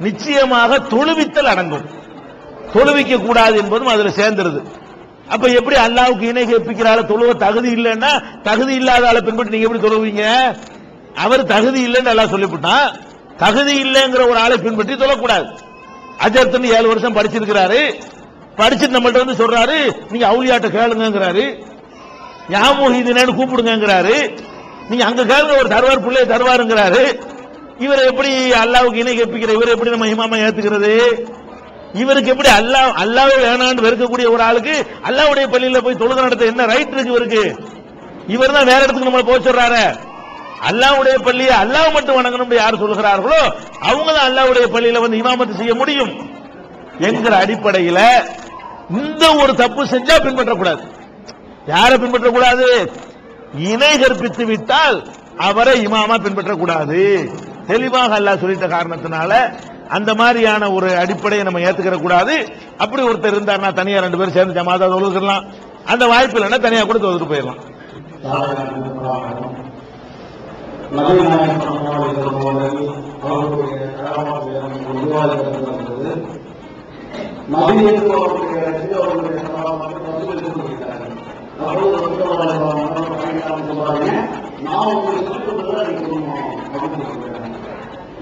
நிச்சயமாக தொழுவித்தல் அடங்கும். தொழுவிக்க கூடாது என்பதும் அதுல சேர்ந்துருது. அப்ப எப்படி அல்லாவுக்கு இணை கற்பிக்கிறால தொழுவ தகுதி இல்லைன்னா தகுதி இல்லாத ஆளை பின்பற்றி நீங்க எப்படி தொழுவீங்க? அவர் தகுதி இல்லைன்னு எல்லாம் சொல்லிவிட்டான். தகுதி இல்லைங்கிற ஒரு ஆளை பின்பற்றி தொழக்கூடாது. அஜர்த்தன் ஏழு வருஷம் படிச்சிருக்கிறாரு. படிச்சுட்டு நம்மள்ட்ட வந்து சொல்றாரு நீங்க அவுளியாட்ட கேளுங்கிறாரு யாமோஹிதினு கூப்பிடுங்கிறாரு நீங்க அங்க கேளுங்க ஒரு தருவார் பிள்ளைய தருவாருங்கிறாரு. இவரை எப்படி அல்லாவுக்கு இணை கற்பிக்கிற இவரை எப்படி நம்ம இமாமா ஏத்துக்கிறது? இவருக்கு எப்படி அல்லாஹ் அல்லாவே வேணான்னு வெறுக்கக்கூடிய ஒரு ஆளுக்கு அல்லாவுடைய பள்ளியில போய் தொழுது நடத்த என்ன ரைட் இருக்கு இவருக்கு? இவர் தான் வேற இடத்துக்கு நம்மளை போக அல்லாவுடைய பள்ளியை அல்லாஹ் மட்டும் வணங்கணும் யார் சொல்கிறார்களோ அவங்க தான் அல்லாவுடைய பள்ளியில வந்து இமாமத்து செய்ய முடியும். என்கிற அடிப்படையில இந்த ஒரு தப்பு செஞ்சா பின்பற்றக்கூடாது. யாரை பின்பற்றக்கூடாது? இணை கற்பித்து விட்டால் அவரை இமாமா பின்பற்றக்கூடாது. தெளிவாக அல்லாஹ் சொல்லிட்ட காரணத்தினால அந்த மாதிரியான ஒரு அடிப்படையை நம்ம ஏத்துக்கிற கூடாது. அப்படி ஒருத்தர் இருந்தார்னா தனியா ரெண்டு பேரும் சேர்ந்து ஜமாதா தொழுதுக்கலாம் அந்த வாய்ப்பு இல்லைன்னா தனியா கூட தொழுது போயிடலாம். நபிநாயகம்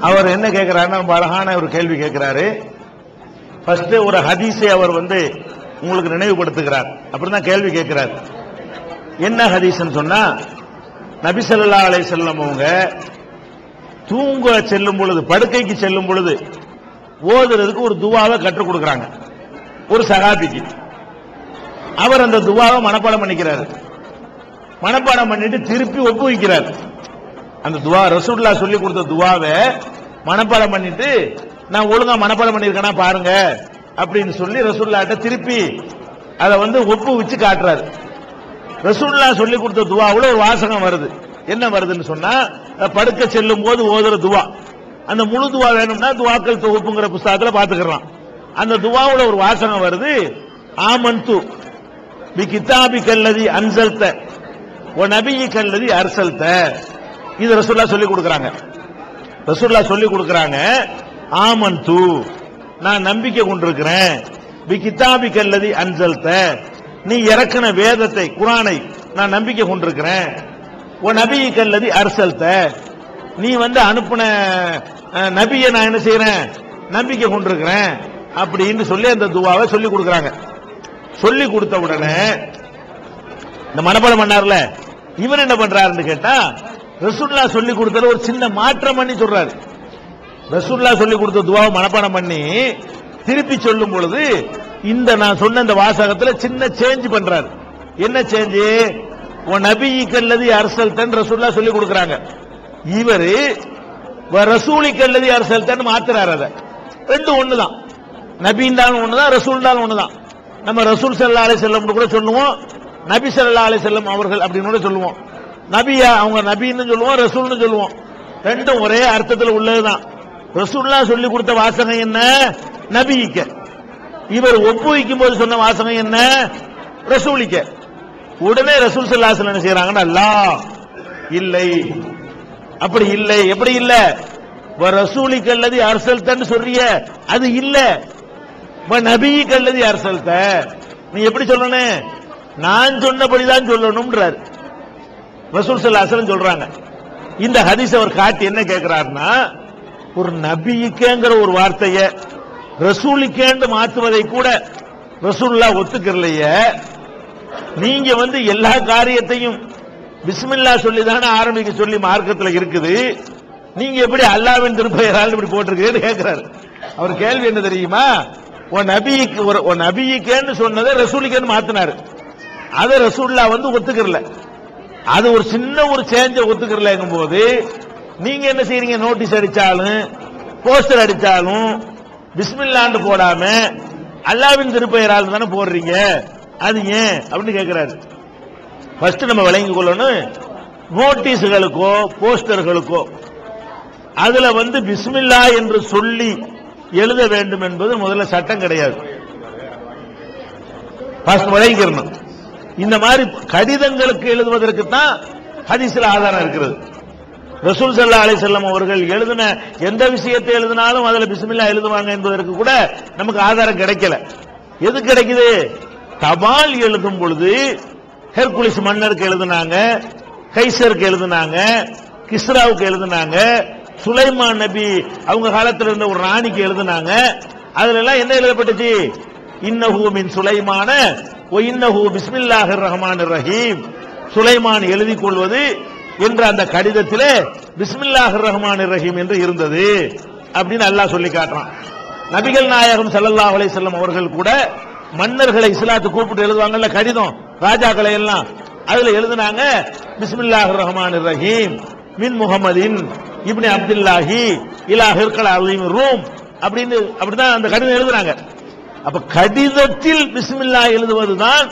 அவர் என்ன கேட்கிறாருன்னா ரொம்ப அழகான ஒரு கேள்வி கேட்கிறாரு ஃபர்ஸ்ட் ஒரு ஹதீஸை அவர் வந்து உங்களுக்கு நினைவுபடுத்துகிறார். அப்படிதான் கேள்வி கேட்கிறார் என்ன ஹதீஸ்னு சொன்னா நபிசல்லா அலை செல்லம் அவங்க தூங்க செல்லும் பொழுது படுக்கைக்கு செல்லும் பொழுது ஓதுறதுக்கு ஒரு துவாவை கற்றுக் கொடுக்குறாங்க. ஒரு சகாபிக்கு. அவர் அந்த துவாவை மனப்பாடம் பண்ணிக்கிறாரு. மனப்பாடம் பண்ணிட்டு திருப்பி ஒப்புவிக்கிறார். அந்த துவா ரசூல்லா சொல்லி கொடுத்த துவாவை மனப்பாடம் பண்ணிட்டு நான் ஒழுங்கா மனப்பாடம் பண்ணிருக்கேனா பாருங்க அப்படின்னு சொல்லி ரசூல்லாட்ட திருப்பி அதை வந்து ஒப்புவிச்சு காட்டுறாரு. ரசூல்லா சொல்லி கொடுத்த துவாவில் ஒரு வாசகம் வருது. என்ன வருதுன்னு சொன்னா படுக்க செல்லும் போது ஓதுற துவா. அந்த முழு துவா வேணும்னா துவாக்கள் தொகுப்புங்கிற புஸ்தகத்துல பார்த்துக்கிறான் அந்த துவாவுல ஒரு வாசகம் வருது ஆமந்து பி கித்தாபி கல்லதி அன்சல்த ஓ நபியி கல்லதி அர்சல்த. இது ரசூல்லா சொல்லி கொடுக்கறாங்க. ரசூல்லா சொல்லி கொடுக்கறாங்க ஆமன்து நான் நம்பிக்கை கொண்டிருக்கிறேன். பி கிதாபி கல்லதி அஞ்சல்த நீ இறக்கின வேதத்தை குரானை நான் நம்பிக்கை கொண்டிருக்கிறேன். உன் நபி கல்லதி அரசல்த. நீ வந்து அனுப்பின நபியை நான் என்ன செய்யறேன் நம்பிக்கை கொண்டிருக்கிறேன். அப்படின்னு சொல்லி அந்த துவாவை சொல்லி கொடுக்கறாங்க. சொல்லி கொடுத்த உடனே இந்த மனப்பாடம் பண்ணார்ல இவர் என்ன பண்றாருன்னு கேட்டா ரசூல்லா சொல்லி கொடுத்தது ஒரு சின்ன மாற்றம் பண்ணி சொல்றாரு. ரசூல்லா சொல்லி கொடுத்த துவாவை மனப்பாடம் பண்ணி திருப்பி சொல்லும் பொழுது இந்த நான் சொன்ன இந்த வாசகத்துல சின்ன சேஞ்ச் பண்றாரு. என்ன சேஞ்ச் உன் நபிக்கல்லது அரசல் தன் ரசூல்லா சொல்லி கொடுக்குறாங்க. இவரு ரசூலிக்கல்லது அரசல் தன் மாத்துறாரு அதை. ஒன்று ஒண்ணுதான். ரசூல் ஒண்ணுதான் ரசூல்னாலும் ஒண்ணுதான். நம்ம ரசூல் சல்லா அலை செல்லம் கூட சொல்லுவோம் நபி சல்லா அலை செல்லம் அவர்கள் அப்படின்னு கூட சொல்லுவோம். நபியா அவங்க நபின்னு சொல்லுவோம் ரசூல்னு சொல்லுவோம். ரெண்டும் ஒரே அர்த்தத்தில் உள்ளதுதான். ரசூல்லா சொல்லி கொடுத்த வாசனை என்ன? நபிக்க இவர் ஒப்புவிக்கும் போது சொன்ன வாசனை என்ன? ரசூலிக்க. உடனே ரசூல் சல்லாசல் என்ன செய்யறாங்கன்னா அல்லா இல்லை. அப்படி இல்லை. எப்படி இல்ல? ரசூலிக்கு அல்லது அரசல்தன்னு சொல்றிய அது இல்ல. நபிக்கு அல்லது அரசல்த. நீ எப்படி சொல்லணும்? நான் சொன்னபடிதான் சொல்லணும்ன்றார். ரசூல் சல்லாசலம் சொல்றாங்க. இந்த ஹதீஸ் அவர் காட்டி என்ன கேட்கிறாருன்னா ஒரு நபிக்கேங்கிற ஒரு வார்த்தைய ரசூலிக்கேண்டு மாத்துவதை கூட ரசூல்லா ஒத்துக்கிறலையே நீங்க வந்து எல்லா காரியத்தையும் பிஸ்மில்லா சொல்லி தானே ஆரம்பிக்க சொல்லி மார்க்கத்துல இருக்குது. நீங்க எப்படி அல்லாவின் திருப்பெயரால் இப்படி போட்டிருக்கீங்கன்னு கேட்கிறாரு அவர் கேள்வி என்ன தெரியுமா? உன் நபிக்கு ஒரு உன் நபிக்கேன்னு சொன்னதை ரசூலிக்கேன்னு மாத்தினாரு. அதை ரசூல்லா வந்து ஒத்துக்கிறல. அது ஒரு சின்ன ஒரு சேஞ்ச ஒத்துக்கிறலங்கும் போது நீங்க என்ன செய்றீங்க? நோட்டீஸ் அடிச்சாலும் போஸ்டர் அடிச்சாலும் பிஸ்மில்லாண்டு போடாம அல்லாவின் திருப்பெயரால் தானே போடுறீங்க? அது ஏன்? அப்படின்னு கேட்கிறாரு ஃபர்ஸ்ட் நம்ம விளங்கிக் கொள்ளணும் நோட்டீஸுகளுக்கோ போஸ்டர்களுக்கோ அதுல வந்து பிஸ்மில்லா என்று சொல்லி எழுத வேண்டும் என்பது முதல்ல சட்டம் கிடையாது. ஃபர்ஸ்ட் விளங்கிக்கிறணும் இந்த மாதிரி கடிதங்களுக்கு எழுதுவதற்கு தான் ஹதீஸ்ல ஆதாரம் இருக்கிறது. ரசூல் சல்லா அலி செல்லம் அவர்கள் எழுதின எந்த விஷயத்தை எழுதினாலும் அதுல பிஸ்மில்லா எழுதுவாங்க என்பதற்கு கூட நமக்கு ஆதாரம் கிடைக்கல. எது கிடைக்குது? தபால் எழுதும் பொழுது ஹெர்குலிஸ் மன்னருக்கு எழுதினாங்க கைசருக்கு எழுதினாங்க கிஸ்ராவுக்கு எழுதினாங்க சுலைமான் நபி அவங்க காலத்தில் இருந்த ஒரு ராணிக்கு எழுதினாங்க. அதுல எல்லாம் என்ன எழுதப்பட்டுச்சு? இன்னஹூமின் சுலைமான ஒ பிஸ்மில்லாஹிர் ரஹ்மானிர் ரஹீம் சுலைமான் எழுதிக் கொள்வது என்ற அந்த கடிதத்திலே பிஸ்மில்லாஹிர் ரஹ்மான் ரஹீம் என்று இருந்தது அப்படின்னு அல்லாஹ் சொல்லி காட்டுறான். நபிகள் நாயகம் ஸல்லல்லாஹு அலைஹி அவர்கள் கூட மன்னர்களை இஸ்லாத்து கூப்பிட்டு எழுதுவாங்கல்ல கடிதம் ராஜாக்களை எல்லாம். அதுல எழுதுனாங்க பிஸ்மில்லாஹிர் ரஹ்மான் ரஹீம் மின் முகமதின் இப்னி அப்துல்லாஹி இலா ஹிர்கல் அலீம் ரூம் அப்படின்னு அப்படிதான் அந்த கடிதம் எழுதுறாங்க அப்ப கடிதத்தில் பிஸ்மில்லா எழுதுவதுதான்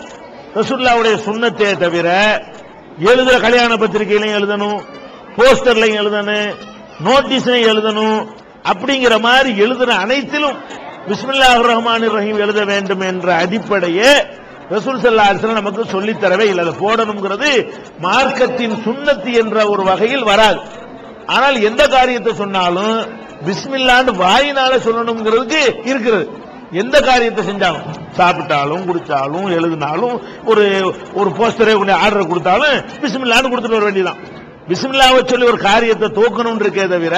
ரசுல்லாவுடைய சுண்ணத்தே தவிர எழுதுற கல்யாண பத்திரிகையிலையும் எழுதணும் போஸ்டர்லையும் எழுதணும் நோட்டீஸ்லையும் எழுதணும் அப்படிங்கிற மாதிரி எழுதுற அனைத்திலும் பிஸ்மில்லா ரஹ்மான் ரஹீம் எழுத வேண்டும் என்ற அடிப்படையே ரசூல் சல்லா அலிஸ்லாம் நமக்கு சொல்லித் தரவே இல்லை. அதை போடணுங்கிறது மார்க்கத்தின் சுண்ணத்து என்ற ஒரு வகையில் வராது. ஆனால் எந்த காரியத்தை சொன்னாலும் பிஸ்மில்லான்னு வாயினால சொல்லணுங்கிறதுக்கு இருக்கிறது. எந்த காரியத்தை செஞ்சாலும் சாப்பிட்டாலும் குடிச்சாலும் எழுதினாலும் ஒரு ஒரு போஸ்டரே கொண்டு ஆர்டர் கொடுத்தாலும் பிஸ்மில்லான்னு கொடுத்துட்டு வர வேண்டியதான் பிஸ்மில்லாவை சொல்லி ஒரு காரியத்தை தோக்கணும்னு இருக்கே தவிர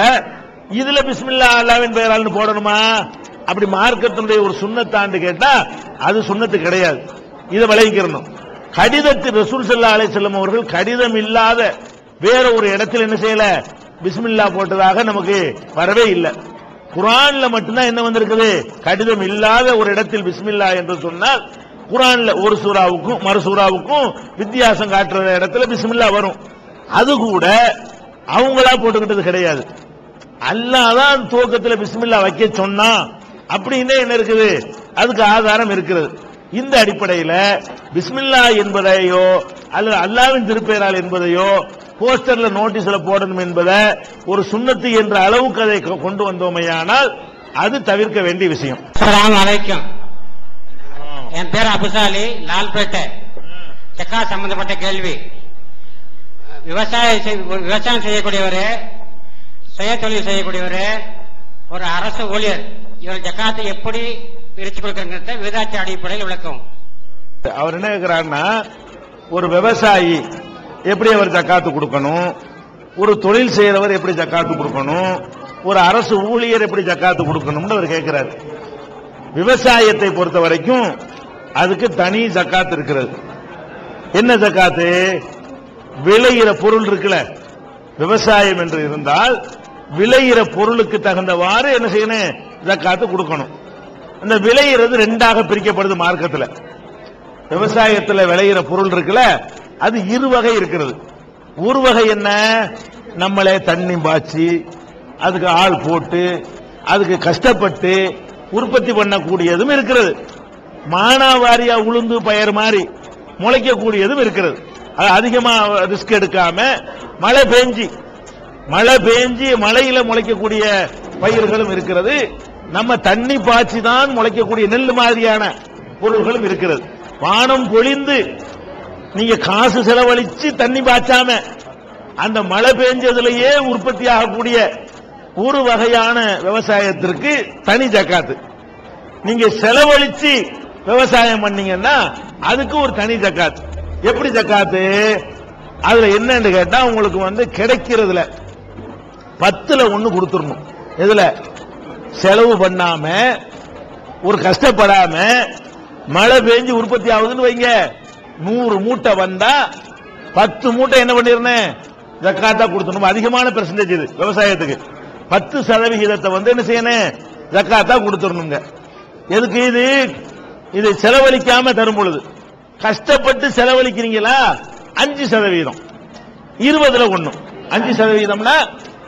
இதுல பிஸ்மில்லா அல்லாவின் பெயரால்னு போடணுமா? அப்படி மார்க்கத்தினுடைய ஒரு சுண்ணத்தாண்டு கேட்டா அது சுண்ணத்து கிடையாது. இதை விளைவிக்கிறணும் கடிதத்து ரசூல் சல்லா அலை செல்லம் அவர்கள் கடிதம் இல்லாத வேற ஒரு இடத்துல என்ன செய்யல? பிஸ்மில்லா போட்டதாக நமக்கு வரவே இல்லை. குரான்ல மட்டும்தான் என்ன வந்திருக்குது? கடிதம் இல்லாத ஒரு இடத்தில் பிஸ்மில்லா என்று சொன்னால் குரான்ல ஒரு சூறாவுக்கும் மறு சூறாவுக்கும் வித்தியாசம் காட்டுற இடத்துல பிஸ்மில்லா வரும். அது கூட அவங்களா போட்டுக்கிட்டது கிடையாது. அல்லாதான் துவக்கத்துல பிஸ்மில்லா வைக்க சொன்னா அப்படின்னு என்ன இருக்குது? அதுக்கு ஆதாரம் இருக்கிறது. இந்த அடிப்படையில பிஸ்மில்லா என்பதையோ அல்லது அல்லாவின் திருப்பெயரால் என்பதையோ போஸ்டர்ல நோட்டீஸ்ல போடணும் என்பதை ஒரு சுண்ணத்து என்ற அளவுக்கு அதை கொண்டு வந்தோமையானால் அது தவிர்க்க வேண்டிய விஷயம். அலைக்கும். என் பேர் அபுசாலி லால்பேட்டை. செக்கா சம்பந்தப்பட்ட கேள்வி. விவசாயம் செய்- விவசாயம் செய்யக்கூடியவர் சுய தொழில் செய்யக்கூடியவர் ஒரு அரசு ஊழியர் இவர் ஜக்காத்தை எப்படி பிரிச்சு கொடுக்கறத விதாச்சி அடிப்படையில் விளக்கும் அவர் என்ன கேட்கிறாருன்னா ஒரு விவசாயி எப்படி அவர் ஜக்காத்து கொடுக்கணும்? ஒரு தொழில் செய்யறவர் எப்படி ஜக்காத்து கொடுக்கணும்? ஒரு அரசு ஊழியர் எப்படி ஜக்காத்து கொடுக்கணும்னு அவர் கேட்கிறார் விவசாயத்தை பொறுத்த வரைக்கும் அதுக்கு தனி ஜக்காத்து இருக்கிறது. என்ன ஜக்காத்து? விளையிற பொருள் இருக்குல்ல விவசாயம் என்று இருந்தால் விளையிற பொருளுக்கு தகுந்தவாறு என்ன செய்யணும்? ஜக்காத்து கொடுக்கணும். அந்த விளையிறது ரெண்டாக பிரிக்கப்படுது மார்க்கத்துல. விவசாயத்துல விளையிற பொருள் இருக்குல்ல அது இரு வகை இருக்கிறது. ஒரு வகை என்ன? நம்மளே தண்ணி பாய்ச்சி அதுக்கு ஆள் போட்டு அதுக்கு கஷ்டப்பட்டு உற்பத்தி பண்ணக்கூடியதும் இருக்கிறது. மானாவாரியா உளுந்து பயிர் மாதிரி முளைக்கக்கூடியதும் இருக்கிறது. அது அதிகமா ரிஸ்க் எடுக்காம மழை பெஞ்சி மழை பெஞ்சி மழையில முளைக்கக்கூடிய பயிர்களும் இருக்கிறது. நம்ம தண்ணி பாய்ச்சி தான் முளைக்கக்கூடிய நெல் மாதிரியான பொருள்களும் இருக்கிறது. வானம் பொழிந்து நீங்க காசு செலவழிச்சு தண்ணி பாய்ச்சாம அந்த மழை பெஞ்சதுலயே உற்பத்தி ஆகக்கூடிய ஒரு வகையான விவசாயத்திற்கு தனி ஜக்காத்து. நீங்க செலவழிச்சு விவசாயம் பண்ணீங்கன்னா அதுக்கு ஒரு தனி ஜக்காத்து. எப்படி ஜக்காத்து? அதுல என்னன்னு கேட்டா உங்களுக்கு வந்து கிடைக்கிறதுல பத்துல ஒண்ணு கொடுத்துடணும். இதுல செலவு பண்ணாம ஒரு கஷ்டப்படாம மழை பெஞ்சு உற்பத்தி ஆகுதுன்னு வைங்க. நூறு மூட்டை வந்தா பத்து மூட்டை என்ன பண்ணிருந்தேன் ஜக்காத்தா கொடுத்தணும் அதிகமான பெர்சன்டேஜ் இது விவசாயத்துக்கு. பத்து சதவிகிதத்தை வந்து என்ன செய்யணும் ஜக்காத்தா கொடுத்துடணுங்க. எதுக்கு இது? இது செலவழிக்காம தரும் பொழுது. கஷ்டப்பட்டு செலவழிக்கிறீங்களா? அஞ்சு சதவீதம் இருபதுல ஒண்ணு. அஞ்சு சதவீதம்னா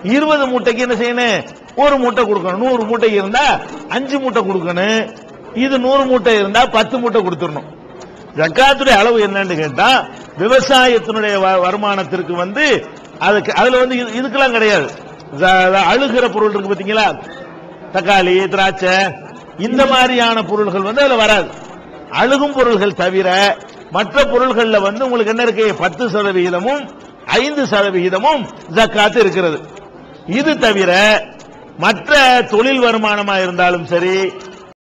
இருபது மூட்டைக்கு என்ன செய்யணும் ஒரு மூட்டை கொடுக்கணும். நூறு மூட்டைக்கு இருந்தா அஞ்சு மூட்டை கொடுக்கணும். இது நூறு மூட்டை இருந்தா பத்து மூட்டை கொடுத்துடணும். ஜக்காத்துடைய அளவு என்னன்னு கேட்டா விவசாயத்தினுடைய வ- வருமானத்திற்கு வந்து அதுக்கு அதுல வந்து இதுக்கெல்லாம் கிடையாது. அழுகிற பொருள் இருக்கு பாத்தீங்களா? தக்காளி திராட்சை இந்த மாதிரியான பொருள்கள் வந்து அதுல வராது. அழுகும் பொருள்கள் தவிர மற்ற பொருள்கள்ல வந்து உங்களுக்கு என்ன இருக்கு? பத்து சதவிகிதமும் ஐந்து சதவிகிதமும் ஜக்காத்து இருக்கிறது. இது தவிர மற்ற தொழில் வருமானமா இருந்தாலும் சரி